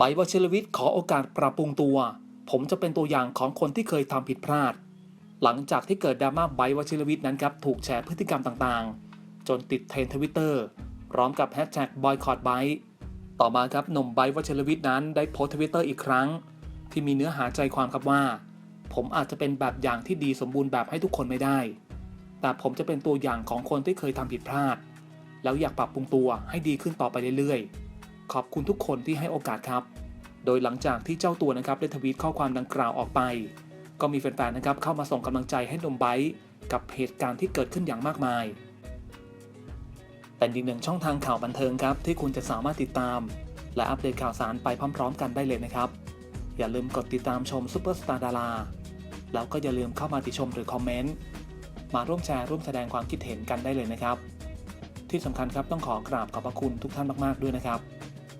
ไบวชิรวิทย์ขอโอกาสปรับปรุงตัว ผมจะเป็นตัวอย่างของคนที่เคยทำผิดพลาด หลังจากที่เกิดดราม่าไบวชิรวิทย์นั้นครับถูกแชร์พฤติกรรมต่างๆ จนติดเทรนด์ทวิตเตอร์พร้อมกับแฮชแท็กบอยคอตไบต่อมาครับหนุ่มไบวชิรวิทย์นั้นได้โพสต์ทวิตเตอร์อีกครั้ง ที่มีเนื้อหาใจความครับว่า ผมอาจจะเป็นแบบอย่างที่ดีสมบูรณ์แบบให้ทุกคนไม่ได้ แต่ผมจะเป็นตัวอย่างของคนที่เคยทำผิดพลาด แล้วอยากปรับปรุงตัวให้ดีขึ้นต่อไปเรื่อยๆ ขอบคุณทุกคนที่ให้โอกาสครับ โดยหลังจากที่เจ้าตัวนะครับได้ทวีตข้อความดังกล่าวออกไป ก็มีแฟนๆนะครับเข้ามาส่งกำลังใจให้นมไบร์กับเหตุการณ์ที่เกิดขึ้นอย่างมากมาย เป็นอีกหนึ่งช่องทางข่าวบันเทิงครับ ที่คุณจะสามารถติดตาม และอัปเดตข่าวสารไปพร้อม ๆ กันได้เลยนะครับ อย่าลืมกดติดตามชมซุปเปอร์สตาร์ดาราแล้วก็อย่าลืมเข้ามาติชมหรือคอมเมนต์มาร่วมแชร์ร่วมแสดงความคิดเห็นกันได้เลยนะครับ ที่สำคัญครับต้องขอกราบขอบพระคุณทุกท่านมาก ๆ ด้วยนะครับ